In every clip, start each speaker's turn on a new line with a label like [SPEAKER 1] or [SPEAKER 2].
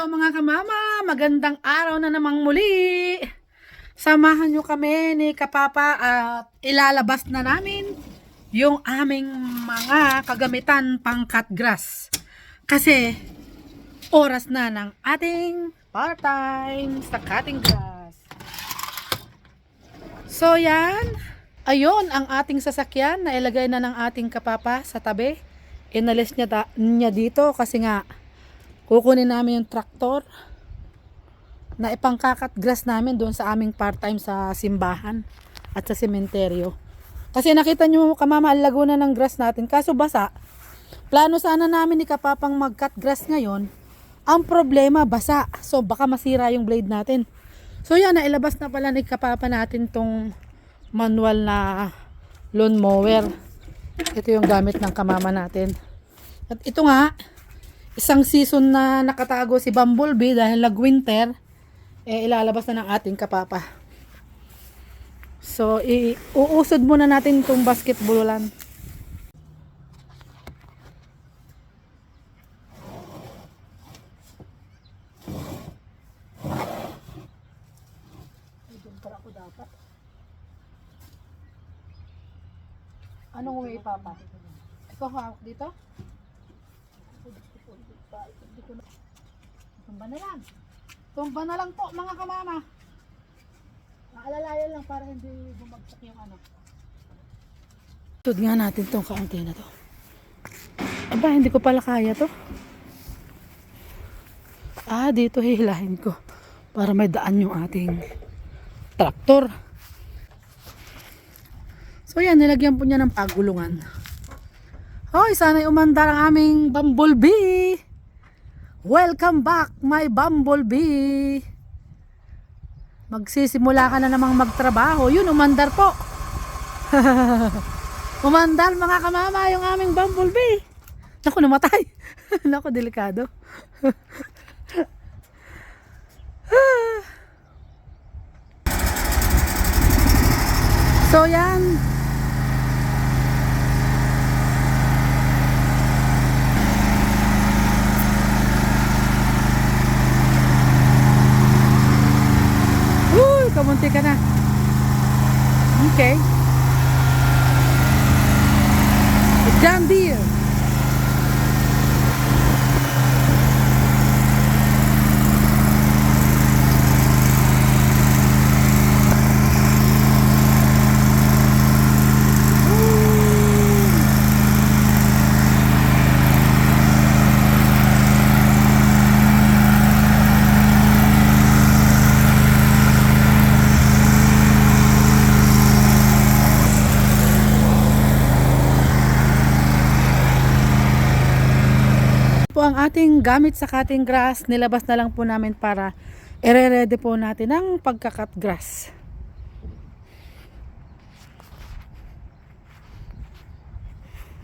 [SPEAKER 1] Hello mga kamama! Magandang araw na namang muli! Samahan nyo kami ni Kapapa at ilalabas na namin yung aming mga kagamitan pang cut grass. Kasi oras na ng ating part-time sa cutting grass. So yan, ayun ang ating sasakyan na ilagay na ng ating kapapa sa tabi. Inalis niya, niya dito kasi nga kukunin namin yung traktor na ipangkakat grass namin doon sa aming part-time sa simbahan at sa sementeryo. Kasi nakita nyo kamama ang laguna ng grass natin kaso basa. Plano sana namin ni Kapapang mag-cut grass ngayon. Ang problema basa. So baka masira yung blade natin. So yan, nailabas na pala ni Kapapa natin tong manual na lawn mower. Ito yung gamit ng kamama natin. At ito nga, isang season na nakatago si Bumblebee dahil nag-winter, eh ilalabas na ng ating kapapa. So, i- uusod muna natin itong basketballan. Anong way, Papa? Ikaw hawak dito? Tumba na lang. Tumba na lang po mga kamama. Naalalayan lang para hindi bumagsak yung ano. Tud nga natin tong kaunti na to. Aba, hindi ko pala kaya to. Ah, dito hihilahin ko. Para may daan yung ating traktor. So yan, nilagyan po niya ng pagulungan. Hoy, sana'y umandar ang aming bumblebee. Welcome back, my bumblebee. Magsisimula ka na namang magtrabaho. Yun, umandar po. umandar mga kamama yung aming bumblebee. Naku, namatay. Naku, delikado. so yan, Uy, kamunti ka na. Okay. John. po gamit sa cutting grass. Nilabas na lang po namin para ire-ready po natin ang pagka-cut grass.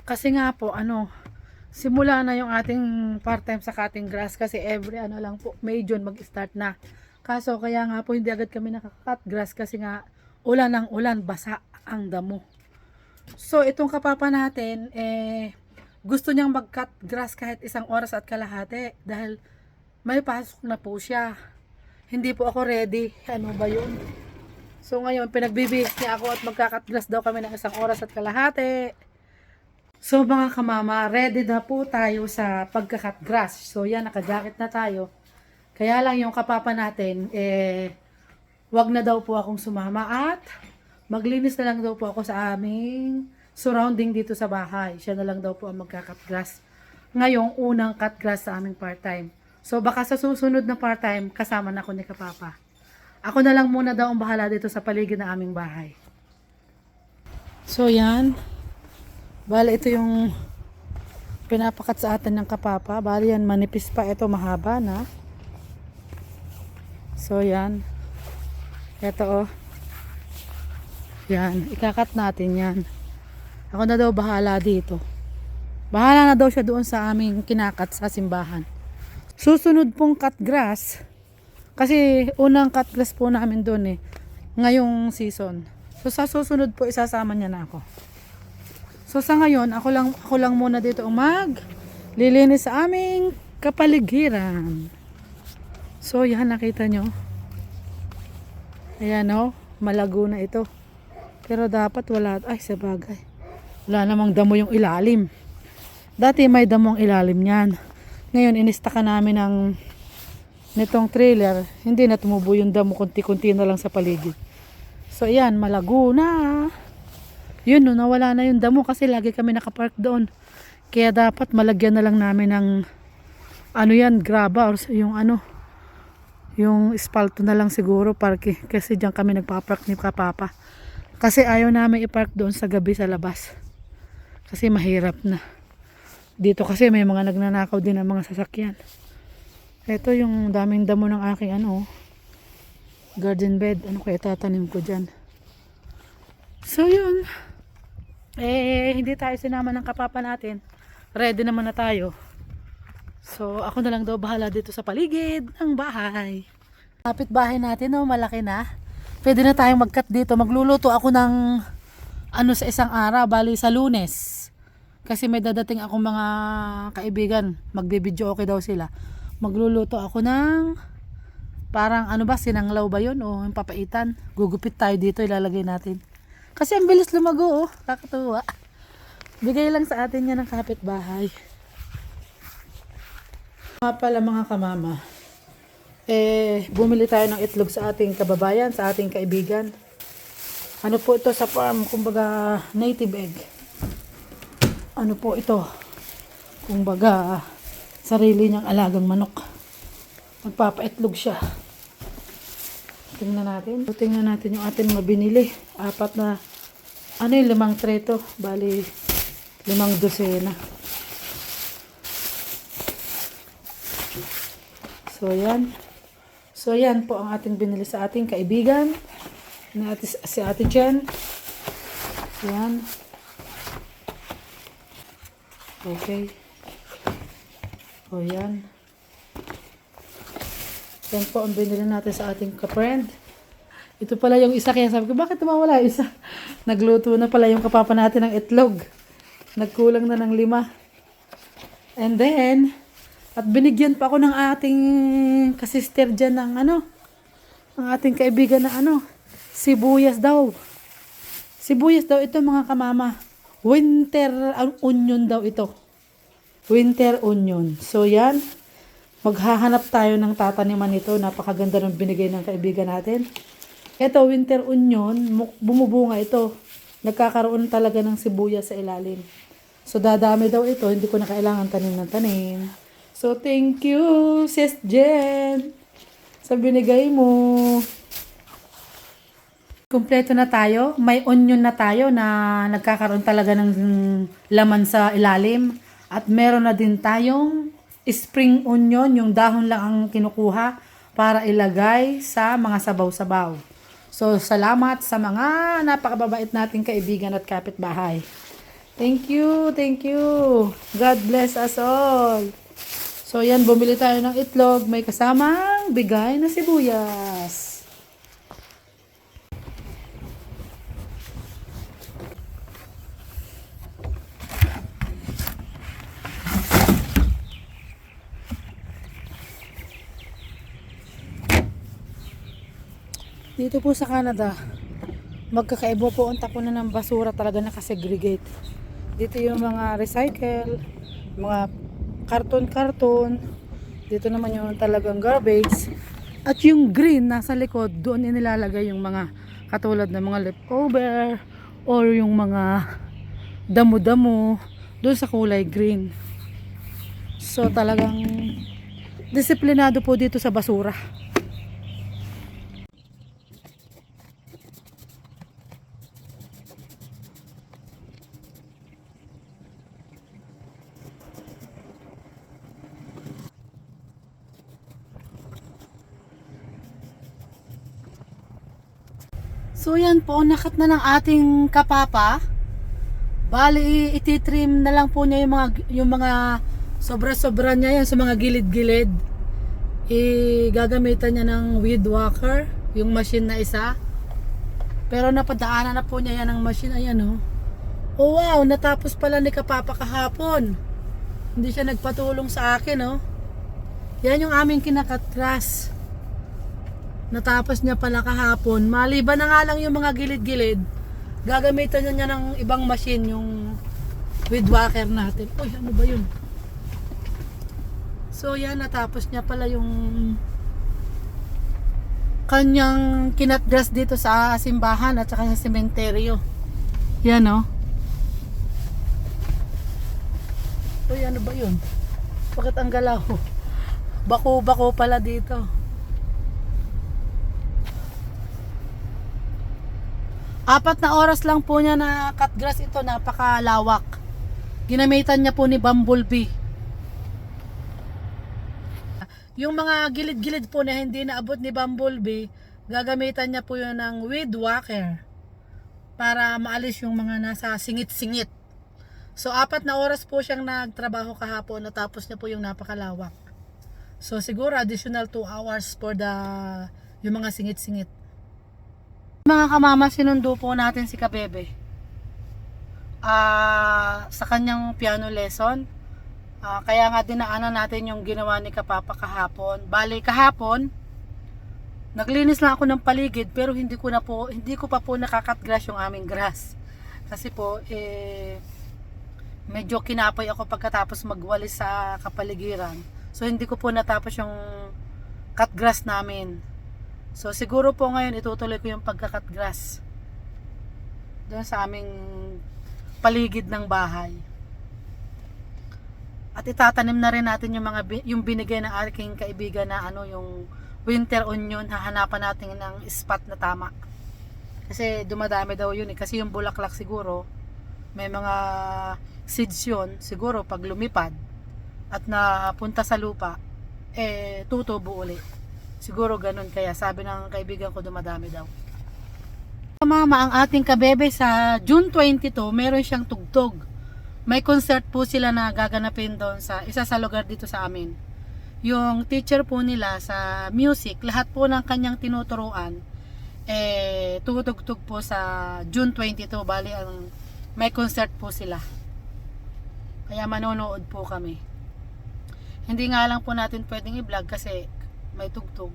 [SPEAKER 1] Kasi nga po, ano, simula na yung ating part-time sa cutting grass kasi every ano lang po, May June mag-start na. Kaso kaya nga po hindi agad kami nakaka-cut grass kasi nga ulan ng ulan, basa ang damo. So itong kapapa natin, eh, gusto niyang mag-cut grass kahit isang oras at kalahati dahil may pasok na po siya. Hindi po ako ready. Ano ba yun? So ngayon, pinagbibihis niya ako at magka-cut grass daw kami ng isang oras at kalahati. So mga kamama, ready na po tayo sa pagka-cut grass. So yan, naka-jacket na tayo. Kaya lang yung kapapa natin, eh, wag na daw po akong sumama at maglinis na lang daw po ako sa aming surrounding dito sa bahay. Siya na lang daw po ang magka-cut grass. Ngayong unang cut grass sa aming part-time. So baka sa susunod na part-time, kasama na ako ni Kapapa. Ako na lang muna daw ang bahala dito sa paligid ng aming bahay. So yan. Bale ito yung pinapakat sa atin ng Kapapa. Bale yan manipis pa. Ito mahaba na. So yan. Ito oh. Yan. Ikakat natin yan. Ako na daw bahala dito. Bahala na daw siya doon sa aming kinakat sa simbahan. Susunod pong cut grass. Kasi unang cut grass po namin doon eh. Ngayong season. So sa susunod po isasama niya na ako. So sa ngayon, ako lang, ako lang muna dito ang mag lilinis sa aming kapaligiran. So, yan nakita nyo. Ayan o, malago na ito. Pero dapat wala, ay sa bagay. Wala namang damo yung ilalim. Dati may damong ilalim niyan. Ngayon, inistaka namin ng nitong trailer. Hindi na tumubo yung damo, kunti-kunti na lang sa paligid. So, ayan, malago na. Yun, no, nawala na yung damo kasi lagi kami nakapark doon. Kaya dapat malagyan na lang namin ng ano yan, graba or yung ano, yung espalto na lang siguro parke kasi diyan kami nagpa-park ni Kapapa. Kasi ayaw namin i-park doon sa gabi sa labas. Kasi mahirap na. Dito kasi may mga nagnanakaw din ng mga sasakyan. Ito yung daming damo ng aking ano, garden bed. Ano kaya tatanim ko dyan. So yun. Eh, hindi tayo sinama ng kapapa natin. Ready naman na tayo. So, ako na lang daw bahala dito sa paligid ng bahay. Kapit bahay natin, no, malaki na. Pwede na tayong mag-cut dito. Magluluto ako ng ano sa isang araw, bali sa lunes. Kasi may dadating ako mga kaibigan. Magbibideo okay daw sila. Magluluto ako ng parang ano ba, sinanglaw ba yun? O yung papaitan. Gugupit tayo dito, ilalagay natin. Kasi ang bilis lumago, oh. Kakatuwa. Bigay lang sa atin yan ng kapitbahay. Mga pala mga kamama, eh, bumili tayo ng itlog sa ating kababayan, sa ating kaibigan. Ano po ito sa farm, kumbaga native egg. Ano po ito? Kumbaga, sarili niyang alagang manok. Magpapaitlog siya. Tingnan natin. Tingnan natin yung ating mga. Apat na, ano yung limang treto? Bali, limang dosena. So, yan. So, yan po ang ating binili sa ating kaibigan. Na si Ate Jen. Yan. Okay. O, yan. Yan po ang binili natin sa ating ka-friend. Ito pala yung isa. Kaya sabi ko, bakit tumawala isa? Nagluto na pala yung kapapa natin ng itlog. Nagkulang na ng lima. And then, at binigyan pa ako ng ating kasister dyan ng ano, ang ating kaibigan na ano, sibuyas daw. Sibuyas daw ito mga kamama. Winter onion daw ito. Winter onion. So yan, maghahanap tayo ng tataniman nito. Napakaganda ng binigay ng kaibigan natin. Ito, winter onion, mu- bumubunga ito. Nagkakaroon talaga ng sibuyas sa ilalim. So, dadami daw ito. Hindi ko na kailangan tanim ng tanim. So, thank you, Sis Jen, sa binigay mo. Kompleto na tayo. May onion na tayo na nagkakaroon talaga ng laman sa ilalim. At meron na din tayong spring onion, yung dahon lang ang kinukuha para ilagay sa mga sabaw-sabaw. So, salamat sa mga napakababait nating kaibigan at kapitbahay. Thank you, thank you. God bless us all. So, yan, bumili tayo ng itlog. May kasamang bigay na sibuyas. Dito po sa Canada, magkakaiba po ang tapo na ng basura talaga nakasegregate. Dito yung mga recycle, mga karton-karton. Dito naman yung talagang garbage. At yung green nasa likod, doon inilalagay yung mga katulad ng mga leftover or yung mga damo-damo doon sa kulay green. So talagang disiplinado po dito sa basura. Yan po, nakat na ng ating kapapa. Bali, ititrim na lang po niya yung mga, yung mga sobra-sobra niya yan sa mga gilid-gilid. Igagamitan niya ng weed whacker, yung machine na isa. Pero napadaanan na po niya yan ng machine. Ayan oh. Oh wow, natapos pala ni kapapa kahapon. Hindi siya nagpatulong sa akin oh. Yan yung aming kinakat grass. Natapos niya pala kahapon. Maliban na nga lang yung mga gilid-gilid, gagamitan na niya ng ibang machine yung weed whacker natin. Uy, ano ba yun? So yan, natapos niya pala yung kanyang kinatgrass dito sa simbahan at saka sa sementeryo. Yan oh. Uy, ano ba yun? Bakit ang galaw? Bako-bako pala dito. Apat na oras lang po niya na cut grass ito, napakalawak. Ginamitan niya po ni Bumblebee. Yung mga gilid-gilid po na hindi naabot ni Bumblebee, gagamitan niya po yun ng weed whacker para maalis yung mga nasa singit-singit. So, apat na oras po siyang nagtrabaho kahapon, natapos niya po yung napakalawak. So, siguro additional 2 hours for the yung mga singit-singit. Mga kamama, sinundo po natin si Kabebe. Ah, sa kanyang piano lesson. Ah, kaya nga dinaanan natin yung ginawa ni Kapapa kahapon. Bali kahapon, naglinis lang ako ng paligid pero hindi ko na po hindi ko pa po nakakat grass yung aming grass. Kasi po eh medyo kinapay ako pagkatapos magwalis sa kapaligiran. So hindi ko po natapos yung cut grass namin. So siguro po ngayon itutuloy ko yung pagka-cut grass doon sa aming paligid ng bahay. At itatanim na rin natin yung mga yung binigay ng aking kaibigan na ano yung winter onion, hahanapan natin ng spot na tama. Kasi dumadami daw yun eh. Kasi yung bulaklak siguro, may mga seeds yun, siguro pag lumipad at napunta sa lupa, eh tutubo uli. Siguro ganun kaya sabi ng kaibigan ko dumadami daw. Mama, ang ating kabebe sa June 22, meron siyang tugtog. May concert po sila na gaganapin doon sa isa sa lugar dito sa amin. Yung teacher po nila sa music, lahat po ng kanyang tinuturuan, eh, tutugtog po sa June 22. Bali, ang, may concert po sila. Kaya manonood po kami. Hindi nga lang po natin pwedeng i-vlog kasi may tugtog.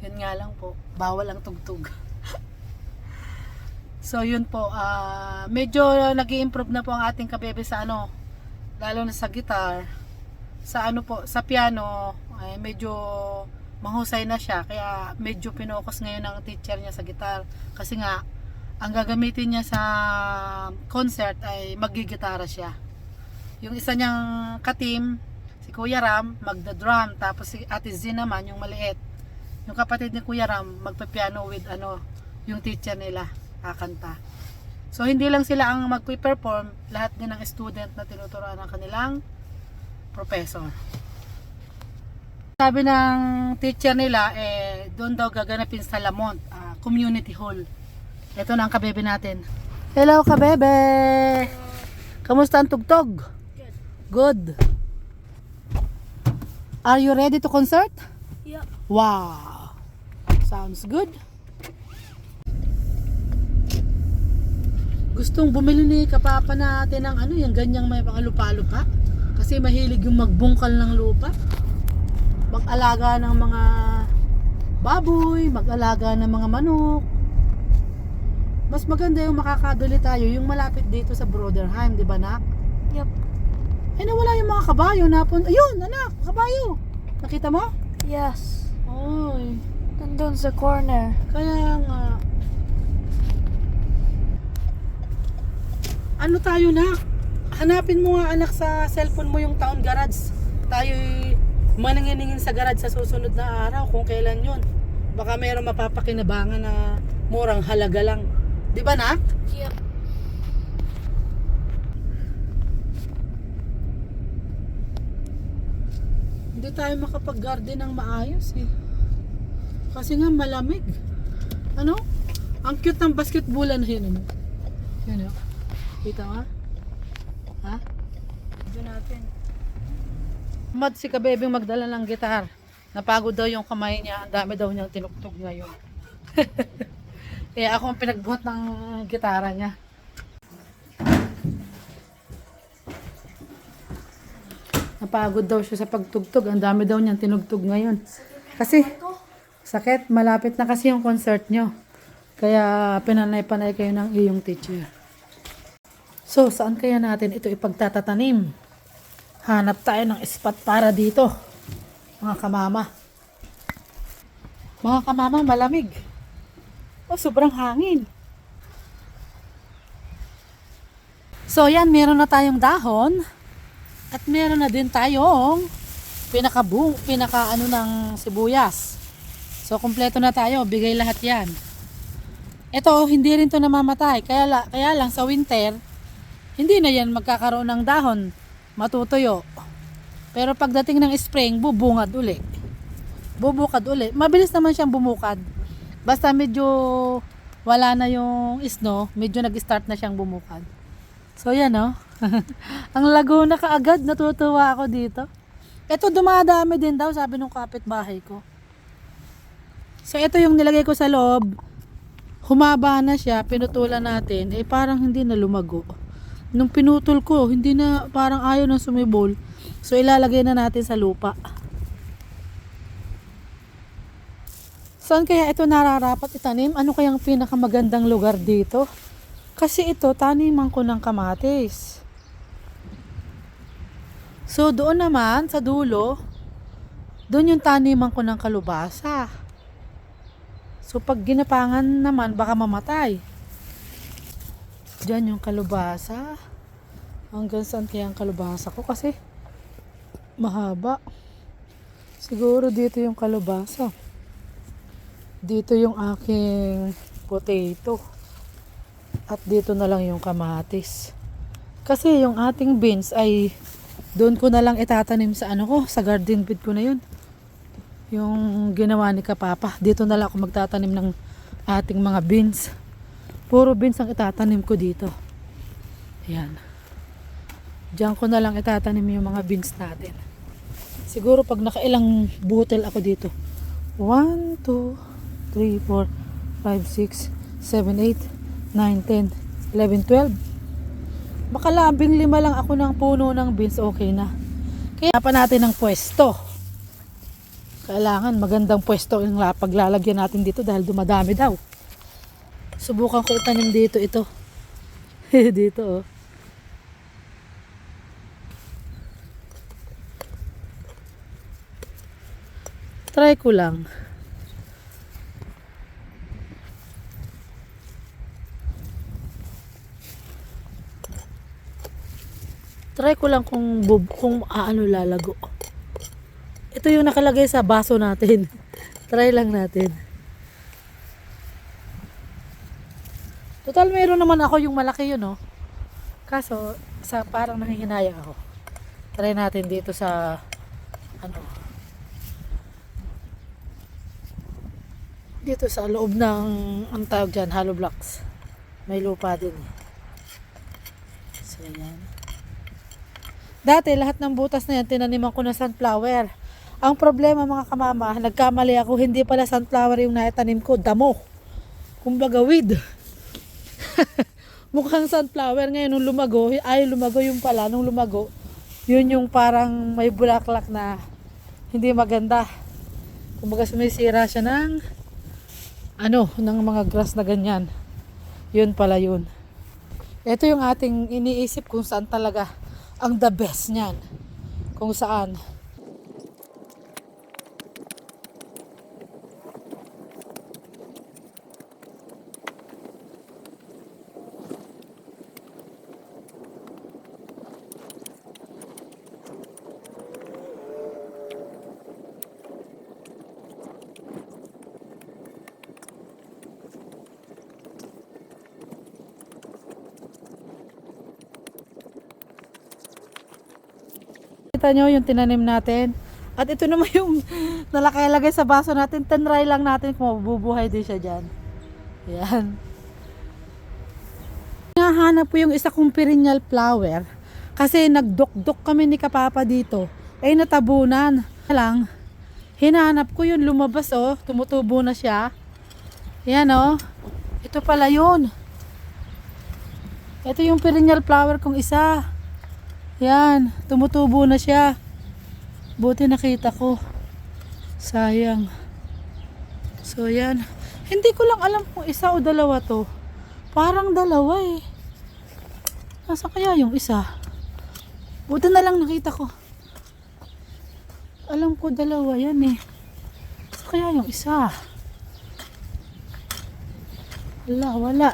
[SPEAKER 1] Yun nga lang po, bawal ang tugtog. so yun po, ah medyo nag improve na po ang ating kabebe sa ano, lalo na sa guitar. Sa ano po, sa piano, ay medyo mahusay na siya. Kaya medyo pinokus ngayon ng teacher niya sa guitar. Kasi nga, ang gagamitin niya sa concert ay magigitara siya. Yung isa niyang si Kuya Ram, magda-drum. Tapos si Ate Z naman, yung maliit. Yung kapatid ni Kuya Ram, magpa-piano with ano, yung teacher nila, kakanta. So, hindi lang sila ang magpe-perform, lahat din ng student na tinuturuan ng kanilang professor. Sabi ng teacher nila, eh, doon daw gaganapin sa Lamont, ah, community hall. Ito na ang kabebe natin. Hello, kabebe! Kamusta ang tugtog? Good. Are you ready to concert?
[SPEAKER 2] Yeah.
[SPEAKER 1] Wow. Sounds good. Gustong bumili ni kapapa natin ng ano, yung ganyang may mga lupa-lupa. Kasi mahilig yung magbungkal ng lupa. Mag-alaga ng mga baboy, mag-alaga ng mga manok. Mas maganda yung makakabili tayo, yung malapit dito sa Broderheim, di ba nak?
[SPEAKER 2] Yep.
[SPEAKER 1] Eh nawala yung mga kabayo napon. Ayun, anak, kabayo. Nakita mo?
[SPEAKER 2] Yes.
[SPEAKER 1] Oy,
[SPEAKER 2] Nandun sa corner.
[SPEAKER 1] kaya nga. Ano tayo na? Hanapin mo nga anak sa cellphone mo yung town garage. Tayo'y maningin sa garage sa susunod na araw kung kailan yun. Baka mayroong mapapakinabangan na murang halaga lang. Di ba nak?
[SPEAKER 2] Yep.
[SPEAKER 1] Tayo makapag-garden ng maayos eh. Kasi nga malamig. Ano? Ang cute ng basketballan na yun. Ano? Yun o. Kita nga. Ha?
[SPEAKER 2] Ito natin.
[SPEAKER 1] Mad si kabebeng magdala ng gitar. Napagod daw yung kamay niya. Ang dami daw niyang tinugtog ngayon. Kaya ako ang pinagbuhat ng gitara niya. Napagod daw siya sa pagtugtog. Ang dami daw niyang tinugtog ngayon. Kasi, Sakit, malapit na kasi yung concert nyo. Kaya pinanay-panay kayo ng iyong teacher. So, saan kaya natin ito ipagtatatanim? Hanap tayo ng spot para dito. Mga kamama. Mga kamama, malamig. Oh, sobrang hangin. So, yan, meron na tayong dahon. At meron na din tayong pinaka-bu, pinaka ano ng sibuyas. So, kumpleto na tayo. Bigay lahat yan. Ito, hindi rin to namamatay. Kaya, la, kaya lang sa winter, hindi na yan magkakaroon ng dahon. Matutuyo. Pero pagdating ng spring, bubungad uli. Bubukad uli. Mabilis naman siyang bumukad. Basta medyo wala na yung snow, medyo nag-start na siyang bumukad. So yan oh. Ang Laguna kaagad, natutuwa ako dito. Ito dumadami din daw, sabi nung kapitbahay ko. So ito yung nilagay ko sa loob. Humaba na siya, pinutulan natin, eh parang hindi na lumago. Nung pinutol ko, hindi na parang ayaw na sumibol. So ilalagay na natin sa lupa. Saan kaya ito nararapat itanim? Ano kayang pinakamagandang lugar dito? Kasi ito, taniman ko ng kamatis. So, doon naman, sa dulo, doon yung taniman ko ng kalubasa. So, pag ginapangan naman, baka mamatay. Diyan yung kalubasa. Hanggang saan kaya ang kalubasa ko? Kasi, mahaba. Siguro dito yung kalubasa. Dito yung aking potato. At dito na lang yung kamatis. Kasi yung ating beans ay doon ko na lang itatanim sa ano ko, sa garden bed ko na yun. Yung ginawa ni Kapapa. Dito na lang ako magtatanim ng ating mga beans. Puro beans ang itatanim ko dito. Ayan. Diyan ko na lang itatanim yung mga beans natin. Siguro pag nakailang butel ako dito. 1, 2, 3, 4, 5, 6, 7, 8, 9, 10, 11, 12. Baka labing lima lang ako ng puno ng beans, okay na. Kaya pa natin ng pwesto. Kailangan magandang pwesto yung la- paglalagyan natin dito dahil dumadami daw. Subukan ko itanim dito ito. dito oh. Try ko lang. Try ko lang kung bub, kung aano lalago. Ito yung nakalagay sa baso natin. Try lang natin. Total meron naman ako yung malaki yun, no? Kaso, sa parang nangihinaya ako. Try natin dito sa ano dito sa loob ng ang tawag dyan, hollow blocks. May lupa din. So, yan. Dati, lahat ng butas na yan, tinaniman ko na sunflower. Ang problema mga kamama, nagkamali ako, hindi pala sunflower yung naitanim ko, damo. Kumbaga weed. Mukhang sunflower ngayon nung lumago, ay lumago yung pala, nung lumago, yun yung parang may bulaklak na hindi maganda. Kumbaga sumisira siya ng ano, ng mga grass na ganyan. Yun pala yun. Ito yung ating iniisip kung saan talaga ang the best niyan. Kung saan. Kita nyo yung tinanim natin. At ito naman yung nalakalagay sa baso natin. Tanry lang natin kung mabubuhay din siya dyan. Yan. Nahanap ko yung isa kong perennial flower. Kasi nagdok-dok kami ni Kapapa dito. Ay natabunan. Lang. Hinanap ko yun. Lumabas oh. Tumutubo na siya. Yan oh. Ito pala yun. Ito yung perennial flower kong isa. Yan, tumutubo na siya. Buti nakita ko. Sayang. So, yan. Hindi ko lang alam kung isa o dalawa to. Parang dalawa eh. Nasa kaya yung isa? Buti na lang nakita ko. Alam ko dalawa yan eh. Nasa kaya yung isa? Wala, wala.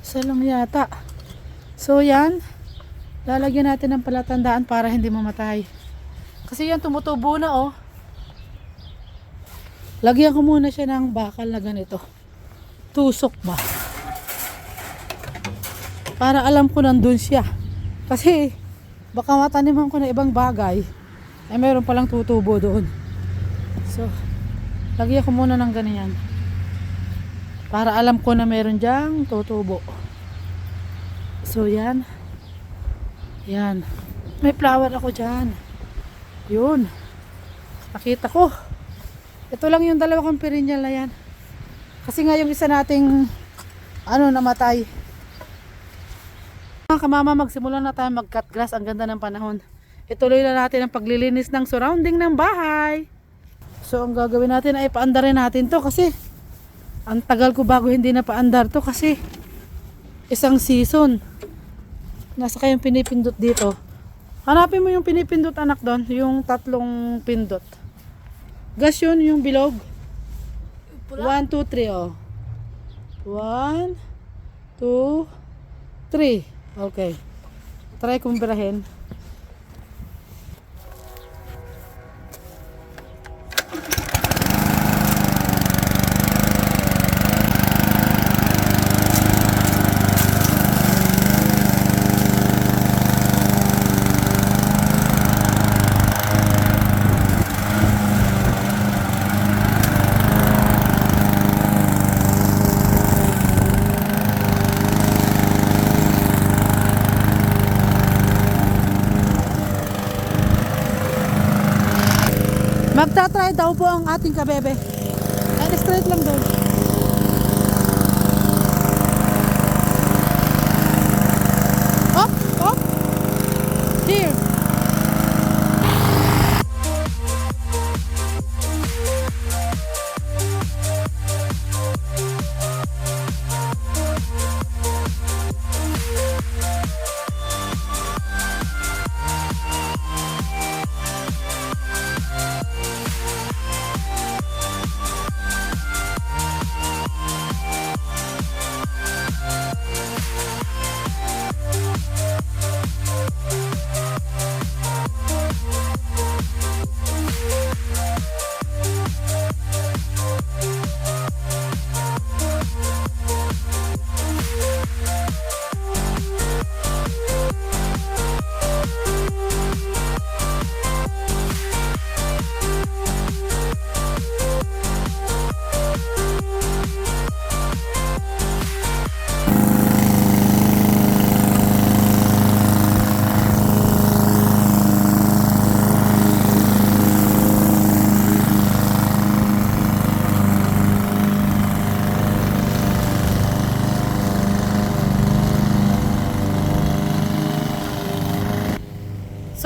[SPEAKER 1] Isa lang yata. So, yan. Lalagyan natin ng palatandaan para hindi mamatay. Kasi yan, tumutubo na oh. Lagyan ko muna siya ng bakal na ganito. Tusok ba? Para alam ko nandun siya. Kasi baka mataniman ko na ibang bagay. Ay meron palang tutubo doon. So, lagyan ko muna ng ganyan. Para alam ko na meron diyang tutubo. So, yan. Yan. May flower ako dyan. Yun. Nakita ko. Ito lang yung dalawa kong perennial na yan. Kasi nga yung isa nating ano namatay. Mga kamama, magsimula na tayo mag-cut grass. Ang ganda ng panahon. Ituloy na natin ang paglilinis ng surrounding ng bahay. So, ang gagawin natin ay paandarin natin to kasi ang tagal ko bago hindi na paandar to kasi isang season. Nasa kayong pinipindot dito. Hanapin mo yung pinipindot anak doon, yung tatlong pindot. Gas yun, yung bilog. 1, 2, 3, oh. 1, 2, 3. Okay. Try kong Magta-try daw po ang ating kabebe. Ay, straight lang doon.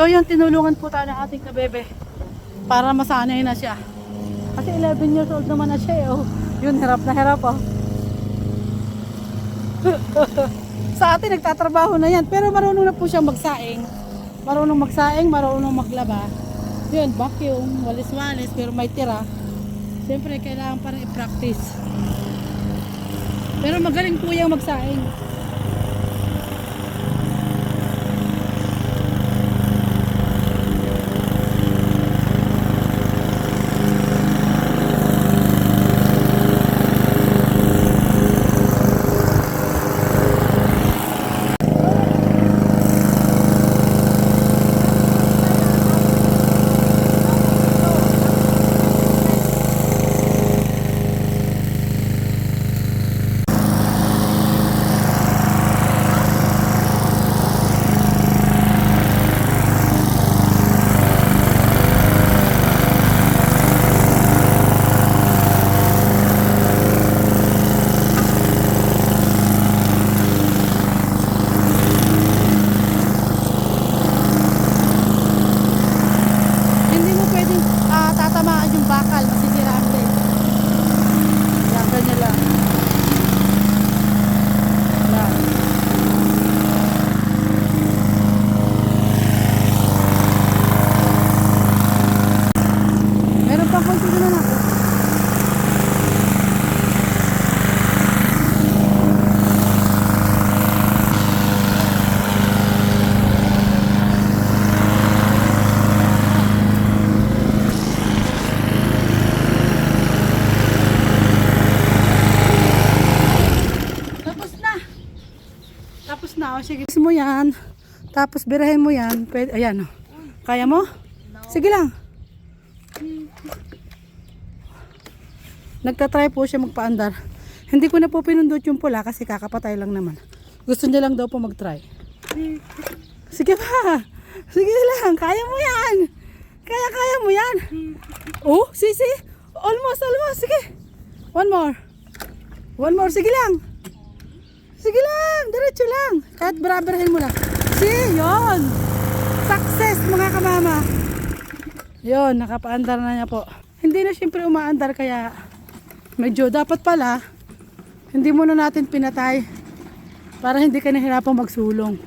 [SPEAKER 1] So yun, tinulungan po tayo ng ating kabebe para masanay na siya. Kasi 11 years old naman na siya eh. Oh. Yun, hirap na hirap oh. Sa atin, nagtatrabaho na yan. Pero marunong na po siya magsaing. Marunong magsaing, marunong maglaba. Yun, vacuum, walis-walis, pero may tira. Siyempre, kailangan pa rin i-practice. Pero magaling po yung magsaing. Tapos birahin mo yan. Pwede, ayan. oh. Kaya mo? Sige lang. Nagtatry po siya magpaandar. Hindi ko na po pinundot yung pula kasi kakapatay lang naman. Gusto niya lang daw po mag-try. Sige pa. Sige lang. Kaya mo yan. Kaya, kaya mo yan. Oh, sisi. Almost, almost. Sige. One more. One more. Sige lang. Sige lang. Diretso lang. Kahit barabrahin mo lang. See, yon. Success mga kamama. Yon, nakapaandar na niya po. Hindi na siyempre umaandar kaya medyo dapat pala hindi muna natin pinatay para hindi ka nahirapang magsulong.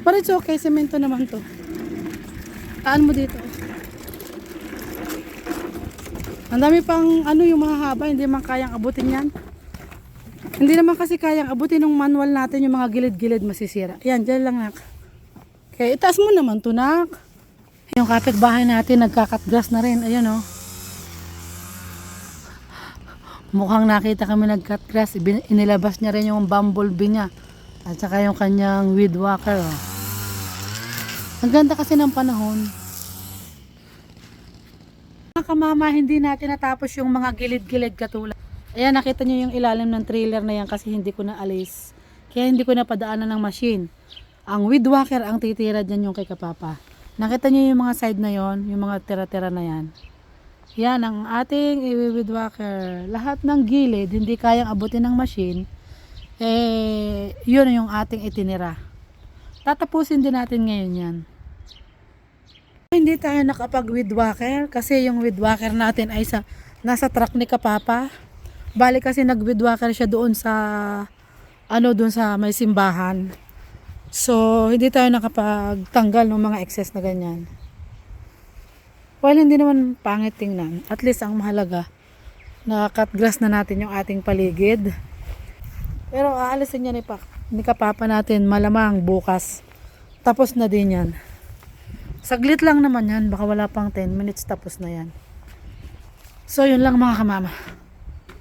[SPEAKER 1] But it's okay, semento naman to. Taan mo dito. Ang dami pang ano yung mga haba, hindi man kayang abutin yan. Hindi naman kasi kayang abutin ng manual natin yung mga gilid-gilid masisira. Yan, dyan lang nak. Okay, itaas mo naman to nak. Yung kapitbahay natin nagkakat grass na rin. Ayun oh. Mukhang nakita kami nag-cut grass. Ibin- Inilabas niya rin yung bumblebee niya. At saka yung kanyang weed whacker. Oh. Ang ganda kasi ng panahon. Mga kamama, hindi natin natapos yung mga gilid-gilid katulad. Ayan, nakita niyo yung ilalim ng trailer na yan kasi hindi ko na alis. Kaya hindi ko na padaanan ng machine. Ang weed whacker ang titira dyan yung kay Kapapa. Nakita niyo yung mga side na yon, yung mga tira-tira na yan. Yan ang ating i-weed whacker. Lahat ng gilid, hindi kayang abutin ng machine. Eh, yun yung ating itinira. Tatapusin din natin ngayon yan. Hindi tayo nakapag weed whacker kasi yung weed whacker natin ay sa nasa truck ni Kapapa. Bali kasi nag weed whacker siya doon sa ano doon sa may simbahan. So, hindi tayo nakapagtanggal ng mga excess na ganyan. Well, hindi naman pangit tingnan. At least ang mahalaga, na-cut grass na natin yung ating paligid. Pero aalisin niya ni, pa, ni kapapa natin malamang bukas. Tapos na din yan. Saglit lang naman yan. Baka wala pang 10 minutes tapos na yan. So, yun lang mga kamama.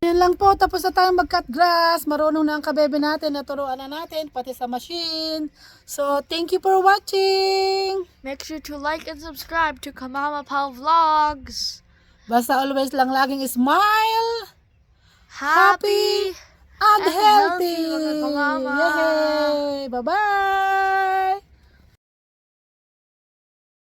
[SPEAKER 1] Yun lang po. Tapos na tayong mag-cut grass. Marunong na ang kabebe natin. Naturuan na natin. Pati sa machine. So, thank you for watching.
[SPEAKER 2] Make sure to like and subscribe to Kamama Pal Vlogs.
[SPEAKER 1] Basta always lang laging smile.
[SPEAKER 2] Happy!
[SPEAKER 1] and
[SPEAKER 2] and
[SPEAKER 1] healthy.
[SPEAKER 2] healthy.
[SPEAKER 1] Yay! Bye-bye!